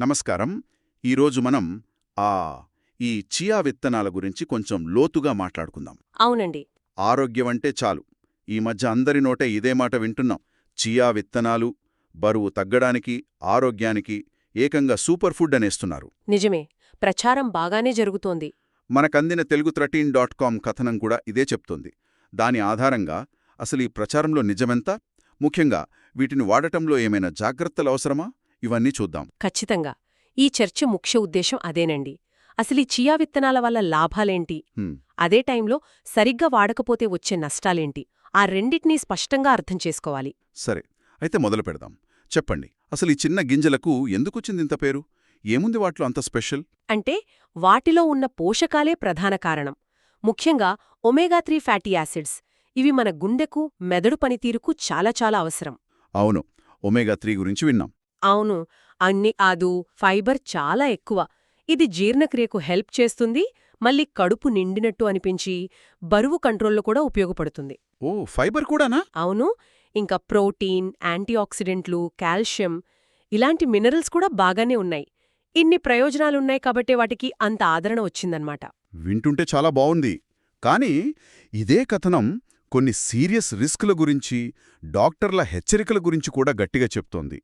నమస్కారం. ఈరోజు మనం ఆ ఈ చియా విత్తనాల గురించి కొంచెం లోతుగా మాట్లాడుకుందాం. అవునండి. ఆరోగ్యం అంటే చాలు. ఈ మధ్య అందరి నోటే ఇదే మాట వింటున్నాం. చియా విత్తనాలు బరువు తగ్గడానికి ఆరోగ్యానికి ఏకంగా సూపర్ ఫుడ్ అనేస్తున్నారు. నిజమే. ప్రచారం బాగానే జరుగుతోంది. మనకందిన తెలుగు థర్టీన్ డాట్ కామ్ కథనం కూడా ఇదే చెప్తోంది. దాని ఆధారంగా అసలు ఈ ప్రచారంలో నిజమెంత? ముఖ్యంగా వీటిని వాడటంలో ఏమైనా జాగ్రత్తలు అవసరమా? ఇవన్నీ చూద్దాం. ఖచ్చితంగా. ఈ చర్చ ముఖ్య ఉద్దేశం అదేనండి. అసలు ఈ చియా విత్తనాల వల్ల లాభాలేంటి? అదే టైంలో సరిగ్గా వాడకపోతే వచ్చే నష్టాలేంటి? ఆ రెండిటినీ స్పష్టంగా అర్థం చేసుకోవాలి. సరే అయితే మొదలు పెడదాం. చెప్పండి అసలు ఈ చిన్న గింజలకు ఎందుకొచ్చింది ఇంత పేరు? ఏముంది వాటిలో అంత స్పెషల్? అంటే వాటిలో ఉన్న పోషకాలే ప్రధాన కారణం. ముఖ్యంగా ఒమేగా త్రీ ఫ్యాటీ యాసిడ్స్. ఇవి మన గుండెకు మెదడు పనితీరుకు చాలా చాలా అవసరం. అవును ఒమేగా త్రీ గురించి విన్నాం. అవును అన్ని ఆదు ఫైబర్ చాలా ఎక్కువ. ఇది జీర్ణక్రియకు హెల్ప్ చేస్తుంది మళ్ళీ కడుపు నిండినట్టు అనిపించి బరువు కంట్రోల్లో కూడా ఉపయోగపడుతుంది. ఓ ఫైబర్ కూడానా? అవును ఇంకా ప్రోటీన్ యాంటీఆక్సిడెంట్లు కాల్షియం ఇలాంటి మినరల్స్ కూడా బాగానే ఉన్నాయి. ఇన్ని ప్రయోజనాలున్నాయి కాబట్టే వాటికి అంత ఆదరణ వచ్చిందన్నమాట వింటుంటే చాలా బావుంది. కానీ ఇదే కథనం కొన్ని సీరియస్ రిస్కుల గురించి డాక్టర్ల హెచ్చరికల గురించి కూడా గట్టిగా చెప్తోంది.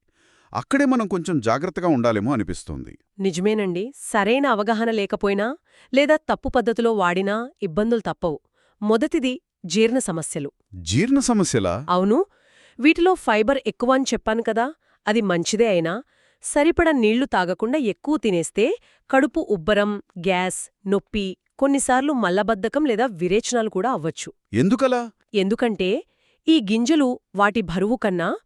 అక్కడే మనం కొంచెం జాగ్రత్తగా ఉండాలేమో అనిపిస్తోంది. నిజమేనండి. సరైన అవగాహన లేకపోయినా లేదా తప్పు పద్ధతిలో వాడినా ఇబ్బందులు తప్పవు. మొదటిది జీర్ణ సమస్యలు. జీర్ణ సమస్యలా? అవును. వీటిలో ఫైబర్ ఎక్కువ అని చెప్పాను కదా అది మంచిదే అయినా సరిపడ నీళ్ళు తాగకుండా ఎక్కువ తినేస్తే కడుపు ఉబ్బరం గ్యాస్ నొప్పి కొన్నిసార్లు మల్లబద్ధకం లేదా విరేచనాలు కూడా అవ్వచ్చు. ఎందుకలా? ఎందుకంటే ఈ గింజలు వాటి బరువు కన్నా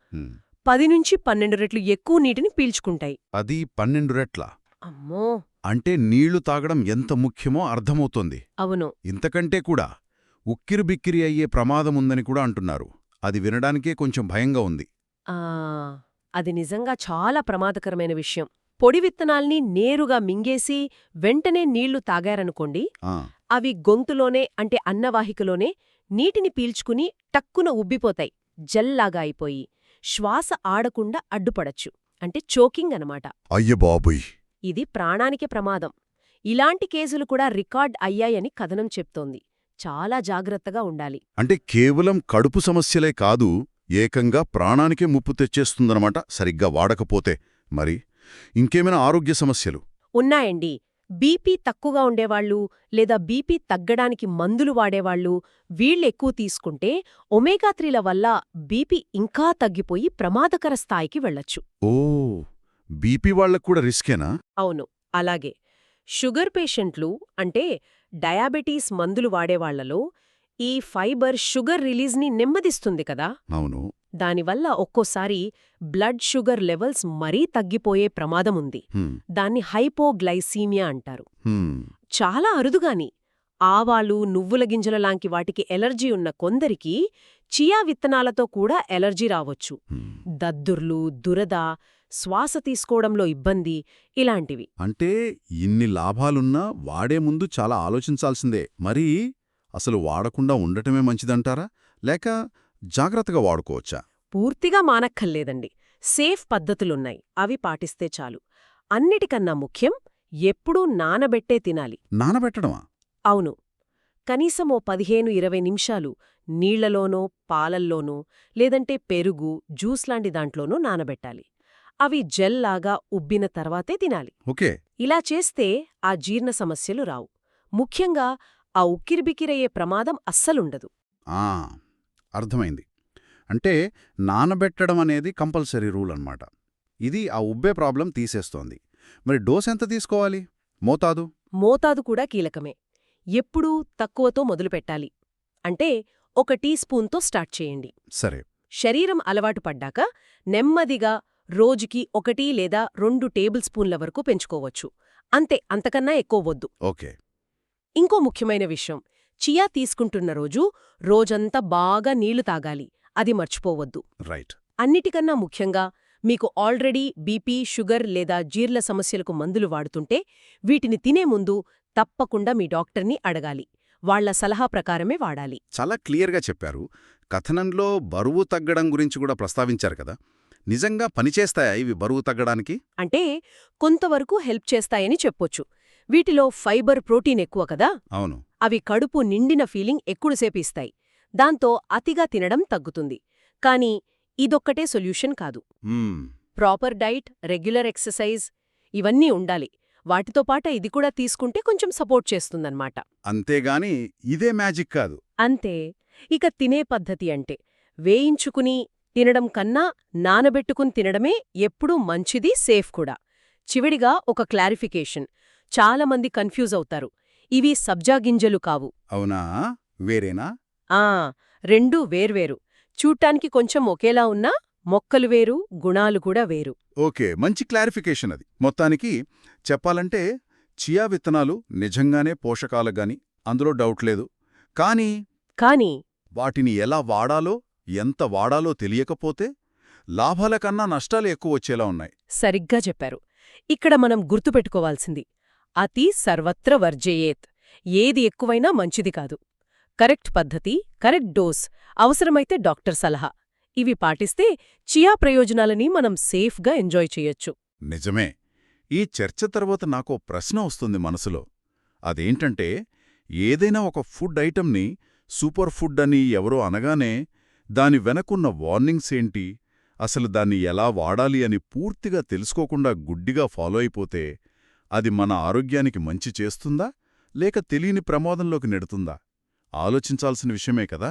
పది నుంచి పన్నెండు రెట్లు ఎక్కువ నీటిని పీల్చుకుంటాయి. అది పన్నెండు రెట్ల? అమ్మో! అంటే నీళ్ళు తాగడం ఎంత ముఖ్యమో అర్థమవుతోంది. అవును. ఇంతకంటే కూడా ఉక్కిరిబిక్కిరి అయ్యే ప్రమాదముందని కూడా అంటున్నారు. అది వినడానికే కొంచెం భయంగా ఉంది. ఆ అది నిజంగా చాలా ప్రమాదకరమైన విషయం. పొడి విత్తనాల్ని నేరుగా మింగేసి వెంటనే నీళ్ళు తాగారనుకోండి అవి గొంతులోనే అంటే అన్నవాహికలోనే నీటిని పీల్చుకుని టక్కున ఉబ్బిపోతాయి. జల్లాగా అయిపోయి. శ్వాస ఆడకుండా అడ్డుపడచ్చు. అంటే చోకింగ్ అనమాట అయ్య బాబుయ్! ఇది ప్రాణానికే ప్రమాదం. ఇలాంటి కేసులు కూడా రికార్డ్ అయ్యాయని కథనం చెప్తోంది. చాలా జాగ్రత్తగా ఉండాలి. అంటే కేవలం కడుపు సమస్యలే కాదు ఏకంగా ప్రాణానికే ముప్పు తెచ్చేస్తుందన్నమాట సరిగ్గా వాడకపోతే. మరి ఇంకేమైనా ఆరోగ్య సమస్యలు? ఉన్నాయండి. బీపీ తక్కువగా ఉండేవాళ్ళు లేదా బీపీ తగ్గడానికి మందులు వాడేవాళ్ళు వీళ్ళెక్కువ తీసుకుంటే ఒమేగా త్రీల వల్ల బీపీ ఇంకా తగ్గిపోయి ప్రమాదకర స్థాయికి వెళ్ళొచ్చు. ఓ బీపీ వాళ్ళకు కూడా రిస్కేనా? అవును అలాగే. షుగర్ పేషెంట్లు అంటే డయాబెటీస్ మందులు వాడేవాళ్ళలో ఈ ఫైబర్ షుగర్ రిలీజ్ని నెమ్మదిస్తుంది కదా? అవును. దానివల్ల ఒక్కోసారి బ్లడ్ షుగర్ లెవెల్స్ మరీ తగ్గిపోయే ప్రమాదముంది. దాన్ని హైపోగ్లైసీమియా అంటారు. చాలా అరుదుగాని. ఆవాలు నువ్వుల గింజల లాంటి వాటికి ఎలర్జీ ఉన్న కొందరికి చియా విత్తనాలతో కూడా ఎలర్జీ రావచ్చు. దద్దుర్లు దురద శ్వాస తీసుకోవడంలో ఇబ్బంది ఇలాంటివి. అంటే ఇన్ని లాభాలున్నా వాడే ముందు చాలా ఆలోచించాల్సిందే. మరి అసలు వాడకుండా ఉండటమే మంచిదంటారా? లేక జాగ్రత్తగా వాడుకోవచ్చా? పూర్తిగా మానక్కర్లేదండి. సేఫ్ పద్ధతులున్నాయి. అవి పాటిస్తే చాలు. అన్నిటికన్నా ముఖ్యం ఎప్పుడూ నానబెట్టే తినాలి. నానబెట్టడమా? అవును. కనీసం ఓ పదిహేను ఇరవై నిమిషాలు నీళ్ళలోనో పాలల్లోనో లేదంటే పెరుగు జ్యూస్ లాంటి దాంట్లోనూ నానబెట్టాలి. అవి జెల్లాగా ఉబ్బిన తర్వాతే తినాలి. ఓకే. ఇలా చేస్తే ఆ జీర్ణ సమస్యలు రావు. ముఖ్యంగా ఆ ఉక్కిరిబిక్కిరయ్యే ప్రమాదం అస్సలుండదు. ఆ! అర్థమైంది. అంటే నానబెట్టడం అనేది కంపల్సరీ రూల్ అన్నమాట. ఇది ఆ ఉబ్బే ప్రాబ్లం తీసేస్తోంది. మరి డోస్ ఎంత తీసుకోవాలి? మోతాదు? మోతాదు కూడా కీలకమే. ఎప్పుడూ తక్కువతో మొదలుపెట్టాలి అంటే ఒక టీ స్పూన్తో స్టార్ట్ చేయండి. సరే. శరీరం అలవాటు పడ్డాక నెమ్మదిగా రోజుకి ఒకటి లేదా రెండు టేబుల్ స్పూన్ల వరకు పెంచుకోవచ్చు. అంతే అంతకన్నా ఎక్కువ వద్దు. ఓకే. ఇంకో ముఖ్యమైన విషయం. చియా తీసుకుంటున్న రోజు రోజంతా బాగా నీళ్ళు తాగాలి. అది మర్చిపోవద్దు. రైట్. అన్నిటికన్నా ముఖ్యంగా మీకు ఆల్రెడీ బీపీ షుగర్ లేదా జీర్ల సమస్యలకు మందులు వాడుతుంటే వీటిని తినే ముందు తప్పకుండా మీ డాక్టర్ని అడగాలి. వాళ్ళ సలహా ప్రకారమే వాడాలి. చాలా క్లియర్గా చెప్పారు. కథనంలో బరువు తగ్గడం గురించి కూడా ప్రస్తావించారు కదా. నిజంగా పనిచేస్తాయా ఇవి బరువు తగ్గడానికి? అంటే కొంతవరకు హెల్ప్ చేస్తాయని చెప్పొచ్చు. వీటిలో ఫైబర్ ప్రోటీన్ ఎక్కువ కదా? అవును. అవి కడుపు నిండిన ఫీలింగ్ ఎక్కువసేపు ఇస్తాయి. దాంతో అతిగా తినడం తగ్గుతుంది. కానీ ఇదొక్కటే సొల్యూషన్ కాదు. ప్రాపర్ డైట్ రెగ్యులర్ ఎక్సర్సైజ్ ఇవన్నీ ఉండాలి. వాటితో పాట ఇది కూడా తీసుకుంటే కొంచెం సపోర్ట్ చేస్తుందన్నమాట. అంతేగాని ఇదే మ్యాజిక్ కాదు. అంతే. ఇక తినే పద్ధతి అంటే వేయించుకుని తినడం కన్నా నానబెట్టుకుని తినడమే ఎప్పుడూ మంచిది సేఫ్ కూడా. చివడిగా ఒక క్లారిఫికేషన్. చాలామంది కన్ఫ్యూజ్ అవుతారు. ఇవి సబ్జా గింజలు కావు. అవునా? వేరేనా? ఆ రెండూ వేర్వేరు. చూడ్డానికి కొంచెం ఒకేలా ఉన్నా మొక్కలు వేరు గుణాలు కూడా వేరు. ఓకే మంచి క్లారిఫికేషన్ అది. మొత్తానికి చెప్పాలంటే చియా విత్తనాలు నిజంగానే పోషకాలు గాని అందులో డౌట్ లేదు. కానీ కానీ వాటిని ఎలా వాడాలో ఎంత వాడాలో తెలియకపోతే లాభాల కన్నా నష్టాలు ఎక్కువ వచ్చేలా ఉన్నాయి. సరిగ్గా చెప్పారు. ఇక్కడ మనం గుర్తుపెట్టుకోవాల్సింది. అతి సర్వత్ర వర్జయేత్. ఏది ఎక్కువైనా మంచిది కాదు. కరెక్ట్ పద్ధతి కరెక్ట్ డోస్ అవసరమైతే డాక్టర్ సలహా. ఇవి పాటిస్తే చియా ప్రయోజనాలని మనం సేఫ్గా ఎంజాయ్ చేయొచ్చు. నిజమే. ఈ చర్చ తర్వాత నాకో ప్రశ్న వస్తుంది మనసులో. అదేంటంటే ఏదైనా ఒక ఫుడ్ ఐటెంని సూపర్ ఫుడ్ అని ఎవరో అనగానే దాని వెనకున్న వార్నింగ్స్ ఏంటి? అసలు దాన్ని ఎలా వాడాలి అని పూర్తిగా తెలుసుకోకుండా గుడ్డిగా ఫాలో అయిపోతే అది మన ఆరోగ్యానికి మంచి చేస్తుందా లేక తెలియని ప్రమాదంలోకి నెడుతుందా? ఆలోచించాల్సిన విషయమే కదా.